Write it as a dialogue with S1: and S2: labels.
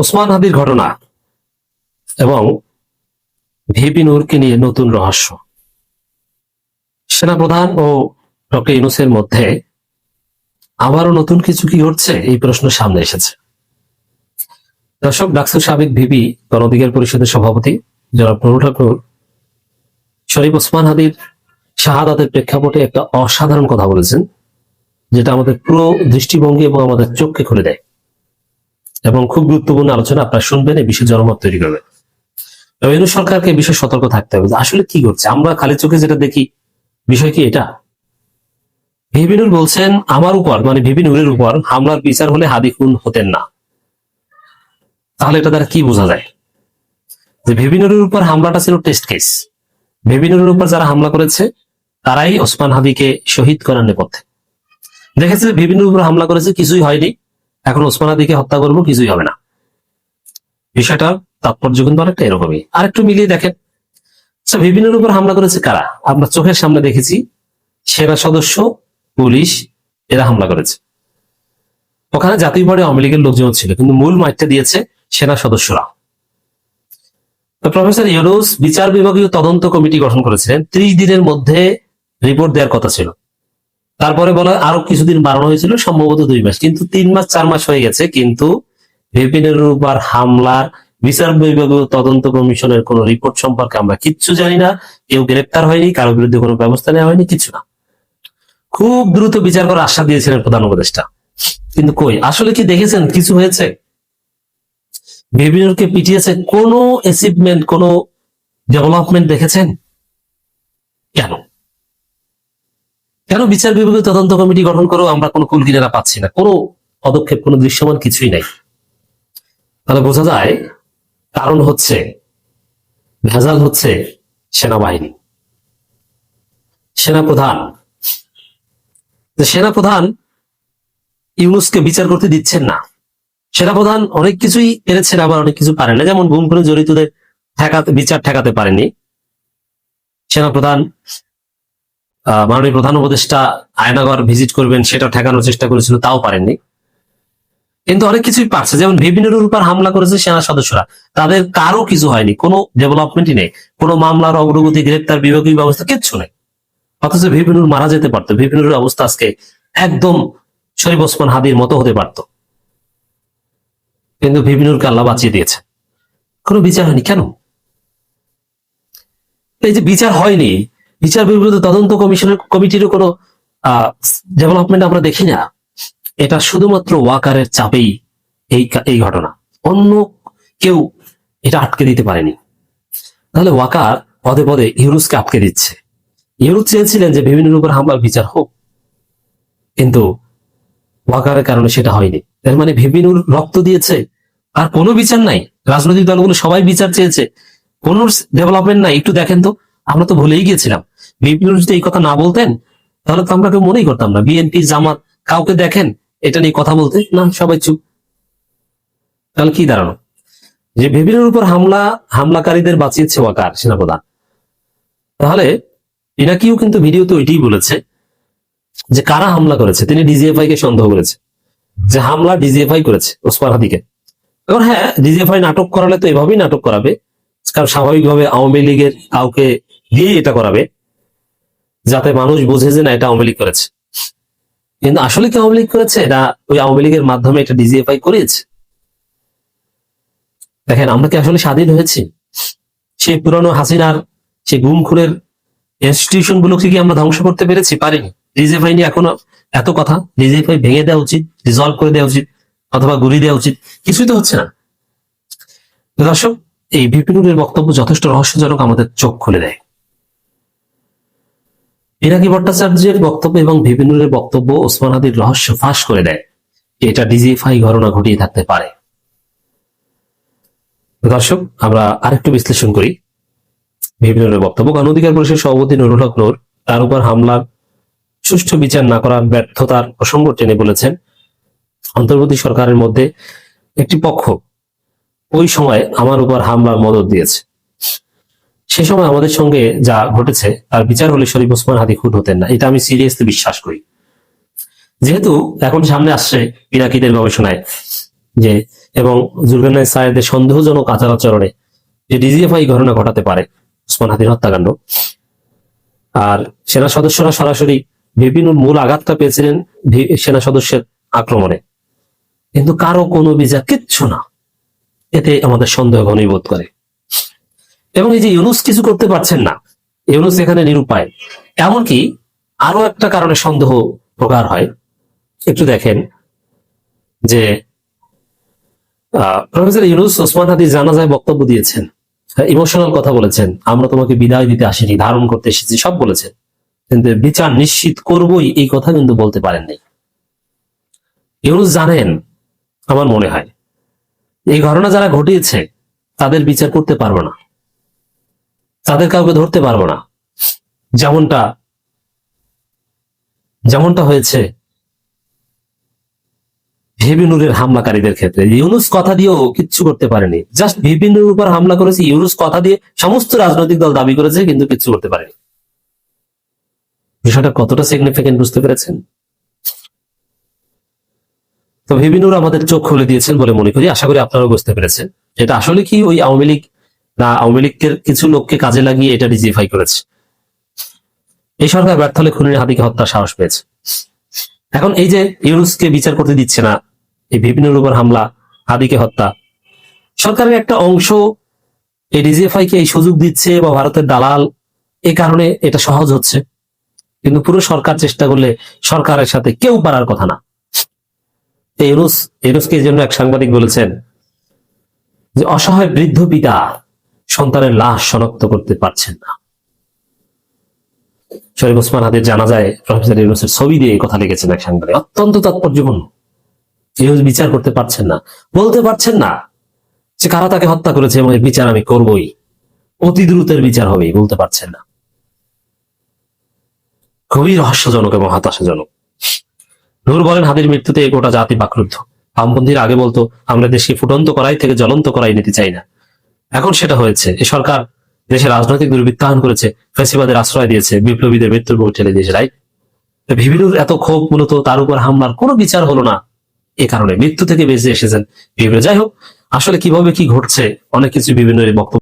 S1: ওসমান হাদির ঘটনা এবং ভিপি নূরকে নিয়ে নতুন রহস্য। সেনাপ্রধান ও ডক্টর ইউনুসের মধ্যে আবারও নতুন কিছু কি ঘটছে? এই প্রশ্ন সামনে এসেছে। দর্শক ডাকসুর সাবেক ভিপি, গণঅধিকার পরিষদের সভাপতি জনাব নুরুল ঠাকুর, শরীফ ওসমান হাদির শাহাদাতের প্রেক্ষাপটে একটা অসাধারণ কথা বলেছেন, যেটা আমাদের পুরো দৃষ্টিভঙ্গি এবং আমাদের চোখকে খুলে দেয়। এবং খুব গুরুত্বপূর্ণ আলোচনা আপনারা শুনবেন, এই বিষয়ে জনমত তৈরি করবেন। রবীন্দ্র সরকারকে বিষয়ে সতর্ক থাকতে হবে আসলে কি করছে আমরা খালি চোখে যেটা দেখি, বিষয় কি এটা? ভিবিনুর বলছেন, আমার উপর মানে ভিবিনুরের উপর হামলার বিচার হলে হাদি খুন হতেন না। তাহলে এটা দ্বারা কি বোঝা যায়? যে ভিবিনুরের উপর হামলাটা ছিল টেস্ট কেস। ভিবিনুরের উপর যারা হামলা করেছে, তারাই ওসমান হাদিকে শহীদ করার নেপথ্যে। দেখেছে ভিবিনুর উপর হামলা করেছে, কিছুই হয়নি। এখন ওসমান হাদিকে হত্যা করব, কিছুই হবে না। বিষয়টা তাৎপর্য কিন্তু অনেকটা এরকমই। আর একটু মিলিয়ে দেখেন। আচ্ছা ভিবিনুর উপর হামলা করেছে কারা? আমরা চোখের সামনে দেখেছি, সেনা সদস্য, পুলিশ, এরা হামলা করেছে। ওখানে জাতীয় পার্টি আওয়ামী লীগের লোকজন ছিল, কিন্তু মূল মাইটটা দিয়েছে সেনা সদস্যরা। প্রফেসর ইউনুস বিচার বিভাগীয় তদন্ত কমিটি গঠন করেছিলেন। ত্রিশ দিনের মধ্যে রিপোর্ট দেওয়ার কথা ছিল। তারপরে বলা আরও কিছুদিন বাড়ানো হয়েছিল, সম্ভবত দুই মাস। কিন্তু তিন মাস, চার মাস হয়ে গেছে, কিন্তু বিপিনের উপর হামলার বিচার বিভাগীয় তদন্ত কমিশনের কোন রিপোর্ট সম্পর্কে আমরা কিচ্ছু জানি না। কেউ গ্রেপ্তার হয়নি কারোর বিরুদ্ধে কোনো ব্যবস্থা নেওয়া হয়নি, কিছু না। খুব দ্রুত বিচার করার আশ্বাস দিয়েছিলেন প্রধান উপদেষ্টা। কিন্তু কই, আসলে কি দেখেছেন? কিছু হয়েছে? বিপিনকে পিটিয়েছে কোনো অ্যাচিভমেন্ট কোনো ডেভেলপমেন্ট দেখেছেন? কেন? কেন বিচার বিভাগীয় তদন্ত কমিটি গঠন করেও আমরা কোনো কুল কিনারা পাচ্ছি না? কোনো পদক্ষেপ, কোনো দৃশ্যমান কিছুই নাই। তাহলে বোঝা যায়, কারণ হচ্ছে, ভেজাল হচ্ছে সেনাবাহিনী। সেনাপ্রধান। সেনাপ্রধান ইউনুসকে বিচার করতে দিচ্ছেন না। সেনাপ্রধান অনেক কিছুই পেরেছেন আবার অনেক কিছু পারেন না। যেমন গুম করে জড়িতদের ঠেকাতে, বিচার ঠেকাতে পারেনি সেনাপ্রধান মাননীয় প্রধান উপদেষ্টা আয়নাগর ভিজিট করবেন, সেটা ঠেকানোর চেষ্টা করেছিল, তাও পারেননি। কিন্তু অনেক কিছুই পারছে, যেমন বিভিন্নের উপর হামলা করেছে সেনা সদস্যরা। তাদের কারও কিছু হয়নি, কোনো ডেভেলপমেন্টই নেই। কোনো মামলার অগ্রগতি, গ্রেপ্তার, বিভাগীয় ব্যবস্থা কিচ্ছু নেই। অথচ বিভিনুর মারা যেতে পারতো বিভিনুর অবস্থা আজকে একদম শরীফ ওসমান হাদির মতো হতে পারত। কিন্তু বিভিনুরকে আল্লাহ বাঁচিয়ে দিয়েছে। কোনো বিচার হয়নি, কেন? এই যে বিচার হয়নি বিচার বিভাগীয় তদন্ত কমিশনের কমিটিরও কোনো ডেভেলপমেন্ট আমরা দেখি না। এটা শুধুমাত্র ওয়াকারের চাপেই এই এই ঘটনা। অন্য কেউ এটা আটকে দিতে পারেনি। তাহলে ওয়াকার পদে পদে ইউরুসকে আটকে দিচ্ছে। ইউরুস চেয়েছিলেন যে বিভিন্ন উপর হামলার বিচার হোক, কিন্তু ওয়াকারের কারণে সেটা হয়নি। এর মানে ভিবিনুর রক্ত দিয়েছে, আর কোনো বিচার নাই। রাজনৈতিক দলগুলো সবাই বিচার চেয়েছে। কোনো ডেভেলপমেন্ট নাই। একটু দেখেন তো, আমরা তো ভুলেই গিয়েছিলাম। ভিপিনুর যদি এই কথা না বলতেন, তাহলে তো আমরা কেউ মনেই করতাম না। বিএনপি, জামাত, কাউকে দেখেন, এটা নিয়ে কথা বলতে। না, সবাই চুপ। তাহলে কি দাঁড়ানো? যে ভিবিনের উপর হামলা, হামলাকারীদের বাঁচিয়েছে ওয়াকার, সেনাপ্রধান। তাহলে ইনাকিও কিন্তু ভিডিওতে ওইটাই বলেছে যে কারা হামলা করেছে? তিনি ডিজিএফআই কে সন্দেহ করেছে। যে হামলা ডিজিএফআই করেছে, ওসমান হাদিকে। এখন হ্যাঁ ডিজিএফআই নাটক করালে তো এভাবেই নাটক করাবে। কারণ স্বাভাবিকভাবে আওয়ামী লীগের কাউকে দিয়ে এটা করাবে। যাতে মানুষ বুঝে যে না এটা আওয়ামী লীগ করেছে। কিন্তু আসলে কি আওয়ামী লীগ করেছে? এটা ওই আওয়ামী লীগের মাধ্যমে এটা ডিজিএফআই করিয়েছে? দেখেন, আমরা কি আসলে স্বাধীন হয়েছি? সেই পুরনো হাসিনার সেই গুম খুনের ইনস্টিটিউশন গুলোকে কি আমরা ধ্বংস করতে পেরেছি? পারিনি। ডিজিএফআই নিয়ে এখনও এত কথা। ডিজিএফআই ভেঙে দেওয়া উচিত রিজলভ করে দেওয়া উচিত, অথবা গুলি দেওয়া উচিত। কিছুই তো হচ্ছে না। দর্শক, এই বিপিনুরের বক্তব্য যথেষ্ট রহস্যজনক, আমাদের চোখ খুলে দেয়। পিনাকি ভট্টাচার্যের বক্তব্য এবং বিপিনুরের বক্তব্য ওসমান হাদির রহস্য ফাঁস করে দেয়। এটা ডিজিএফআই ঘটনা ঘটিয়ে থাকতে পারে। দর্শক, আমরা আরেকটু বিশ্লেষণ করি। বিপিনুরের বক্তব্য, গণ অধিকার পরিষদের সভাপতি নুরুল হক নূর তার উপর হামলার সুষ্ঠু বিচার না করার ব্যর্থতার প্রসঙ্গ টেনে বলেছেন। অন্তর্বর্তী সরকারের মধ্যে একটি পক্ষ ওই সময় আমার উপর হামলার মদত দিয়েছে। সে সময় আমাদের সঙ্গে যা ঘটেছে, তার বিচার হলে শরীফ ওসমান হাদি খুন হতেন না। এটা আমি সিরিয়াসলি বিশ্বাস করি। যেহেতু এখন সামনে আসছে ইরাকিদের গবেষণায় যে, এবং জুলকানাই সায়েদের সন্দেহজনক আচার আচরণে যে ডিজিএফআই ঘটনা ঘটাতে পারে উসমান হাদির হত্যাকাণ্ড, আর সেনা সদস্যরা সরাসরি বিভিন্ন মূল আঘাতটা পেয়েছিলেন সেনা সদস্যের আক্রমণে। কিন্তু কারও কোনো বিচার কিচ্ছু না। এতে আমাদের সন্দেহ ঘনীভূত করে। এবং এই যে ইউনুস কিছু করতে পারছেন না, ইউনুস এখানে নিরুপায়। এমনকি আরও একটা কারণে সন্দেহ প্রকার হয়। একটু দেখেন যে প্রফেসর ইউনুস ওসমান হাদি জানাজায় বক্তব্য দিয়েছেন। ইমোশনাল কথা বলেছেন। আমরা তোমাকে বিদায় দিতে আসিনি, ধারণ করতে এসেছি, সব বলেছেন। কিন্তু বিচার নিশ্চিত করবই এই কথা কিন্তু বলতে পারেননি। ইউনুস জানেন, আমার মনে হয়, এই ঘটনা যারা ঘটিয়েছে, তাদের বিচার করতে পারব না। তাদের কাউকে ধরতে পারব না। যেমনটা যেমনটা হয়েছে ভিবিনুরের হামলাকারীদের ক্ষেত্রে। ইউনুস কথা দিয়েও কিচ্ছু করতে পারেনি। জাস্ট ভিবিনুর উপর হামলা করেছে, ইউনুস কথা দিয়ে সমস্ত রাজনৈতিক দল দাবি করেছে, কিন্তু কিচ্ছু করতে পারেনি। বিষয়টা কতটা সিগনিফিকেন্ট বুঝতে পেরেছেন? তো ভিবিনুর আমাদের চোখ খুলে দিয়েছেন বলে মনে করি, আশা করি আপনারাও বুঝতে পেরেছেন। এটা আসলে কি ওই আওয়ামী লীগ না আওয়ামী লীগের কিছু লোককে কাজে লাগিয়ে এটা ডিজিফাই করেছে। এই সরকার ব্যর্থ হলে খুনির হাতিকে হত্যার সাহস পেয়েছে। এখন এই যে ইউনুসকে বিচার করতে দিচ্ছে না, এই বিভিন্নের উপর হামলা হাদিকে হত্যা, সরকারের একটা অংশ এই ডিজিএফআই কে এই সুযোগ দিচ্ছে বা ভারতের দালাল এই কারণে এটা সহজ হচ্ছে। কিন্তু পুরো সরকার চেষ্টা করলে সরকারের সাথে কেউ পারার কথা না। ইউনুসকে এই জন্য এক সাংবাদিক বলেছেন যে, অসহায় বৃদ্ধ পিতা সন্তানের লাশ শনাক্ত করতে পারছেন না। শরীফ ওসমান হাতের জানা যায়, প্রফেসর ইউনুসের ছবি দিয়ে কথা লিখেছেন এক সাংবাদিক। অত্যন্ত তাৎপর্যপূর্ণ। ইউনুস বিচার করতে পারছেন না। বলতে পারছেন না যে কারা তাকে হত্যা করেছে এবং বিচার আমি করবই। অতি দ্রুতের বিচার হবেই, বলতে পারছেন না। খুবই রহস্যজনক এবং হতাশাজনক। নূর বলেন, হাদির মৃত্যুতে গোটা জাতি বাক্রুদ্ধ। বামপন্থীরা আগে বলতো, আমরা দেশকে ফুটন্ত করাই থেকে জ্বলন্ত করাই নিতে চাই না। এখন সেটা হয়েছে। এ সরকার দেশে রাজনৈতিক দুর্বৃত্তায়ন করেছে ফেসিবাদের আশ্রয় দিয়েছে, বিপ্লবীদের মৃত্যুর বউ ঠেলে দিয়েছে রাইট ভিবিনুর এত ক্ষোভ মূলত তার উপর হামলার কোনো বিচার হলো না। এ কারণে মৃত্যু থেকে বেঁচে এসেছেন। বিভিন্ন যাই হোক, আসলে কীভাবে কি ঘটছে, অনেক কিছু বিভিন্ন বক্তব্য